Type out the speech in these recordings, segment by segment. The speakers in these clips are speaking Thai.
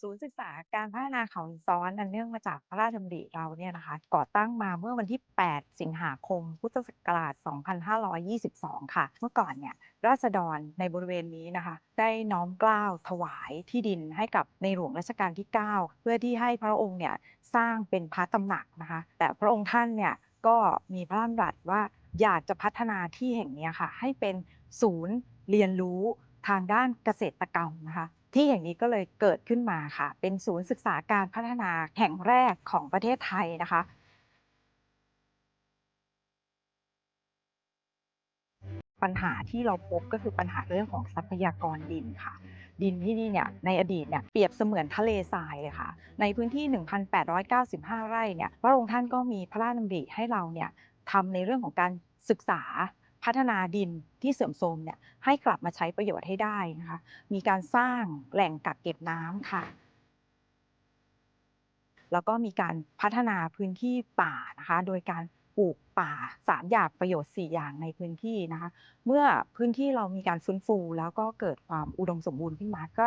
ศูนย์ศึกษาการพัฒนาเขาซ้อนอันเนื่องมาจากพระราชดำริเราเนี่ยนะคะ ก่อตั้งมาเมื่อวันที่ 8 สิงหาคม พุทธศักราช 2522 ค่ะ เมื่อก่อนเนี่ยราษฎรในบริเวณนี้นะคะ ได้น้อมกล้าวถวายที่ดินให้กับในหลวงรัชกาลที่ 9 เพื่อที่ให้พระองค์เนี่ยสร้างเป็นพระตำหนักนะคะ แต่พระองค์ท่านเนี่ยก็มีพระราชดำรัสว่าอยากจะพัฒนาที่แห่งนี้ค่ะ ให้เป็นศูนย์เรียนรู้ทางด้านเกษตรกรรมนะคะ ที่อย่างนี้ก็เลยเกิดขึ้นมาค่ะ เป็นศูนย์ศึกษาการพัฒนาแห่งแรกของประเทศไทยนะคะ ปัญหาที่เราพบก็คือปัญหาเรื่องของทรัพยากรดินค่ะ ดินที่นี่เนี่ยในอดีตเนี่ยเปรียบเสมือนทะเลทรายเลยค่ะ ในพื้นที่ 1,895 ไร่เนี่ยพระองค์ท่านก็มีพระราชดำริให้เราเนี่ยทำในเรื่องของการศึกษา พัฒนาดินที่เสื่อมโทรมเนี่ยให้กลับมาใช้ประโยชน์ให้ได้นะคะ มีการสร้างแหล่งกักเก็บน้ำค่ะ แล้วก็มีการพัฒนาพื้นที่ป่านะคะ โดยการปลูกป่าสามอย่างประโยชน์ 4 อย่างในพื้นที่นะคะ เมื่อพื้นที่เรามีการฟื้นฟูแล้วก็เกิดความอุดมสมบูรณ์ขึ้นมาก็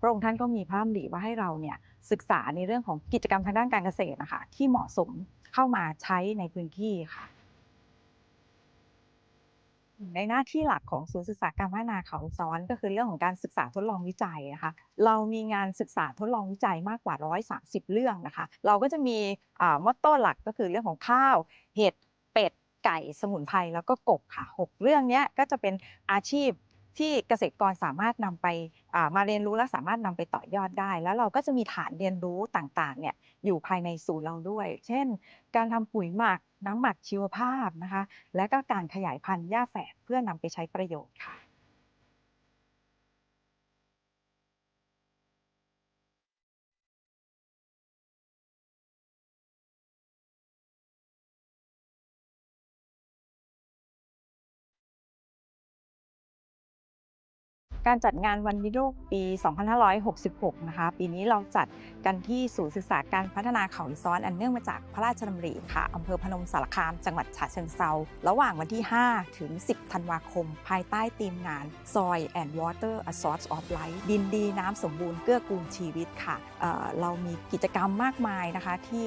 พระองค์ท่านก็มีพระดำริว่าให้เราเนี่ยศึกษาในเรื่องของกิจกรรมทางด้านการเกษตรนะคะที่เหมาะสมเข้ามาใช้ในพื้นที่ค่ะ ในหน้าที่หลักของศูนย์ศึกษาการพัฒนาเขาซ้อนก็คือเรื่องของการศึกษาทดลองวิจัยนะคะ เรามีงานศึกษาทดลองวิจัยมากกว่า 130 เรื่องนะคะ เราก็จะมีมอตโต้หลักก็คือเรื่องของข้าว เห็ด เป็ด ไก่ สมุนไพร แล้วก็กบค่ะ 6 เรื่องนี้ก็จะเป็นอาชีพ ที่เกษตรกรสามารถนำไปมาเรียนรู้และสามารถนำไปต่อยอดได้ แล้วเราก็จะมีฐานเรียนรู้ต่างๆเนี่ยอยู่ภายในศูนย์เราด้วย เช่น การทำปุ๋ยหมักน้ำหมักชีวภาพนะคะ และก็การขยายพันธุ์หญ้าแฝกเพื่อนำไปใช้ประโยชน์ค่ะ การจัดงานวันวิโลกปี 2566 นะคะ ปีนี้เราจัด กันที่ศูนย์ศึกษาการพัฒนาเขาหิซ้อนอันเนื่องมาจากพระราชดำริค่ะอำเภอพนมสารคามจังหวัดฉะเชิงเซาระหว่างวันที่ 5 ถึง 10 ธันวาคม ภายใต้ธีมงาน Soil and Water a Source of Life ดินดีน้ำสมบูรณ์เกื้อกูลชีวิตค่ะเเรามีกิจกรรมมากมายนะคะ ที่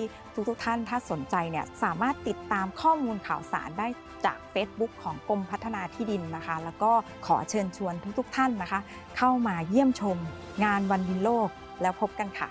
ทุกๆท่านถ้าสนใจเนี่ยสามารถติดตามข้อมูลข่าวสารได้จาก Facebook ของกรมพัฒนาที่ดินนะคะ แล้วก็ขอเชิญชวนทุกๆท่านนะคะ เข้ามาเยี่ยมชมงานวันดินโลกแล้วพบกันค่ะ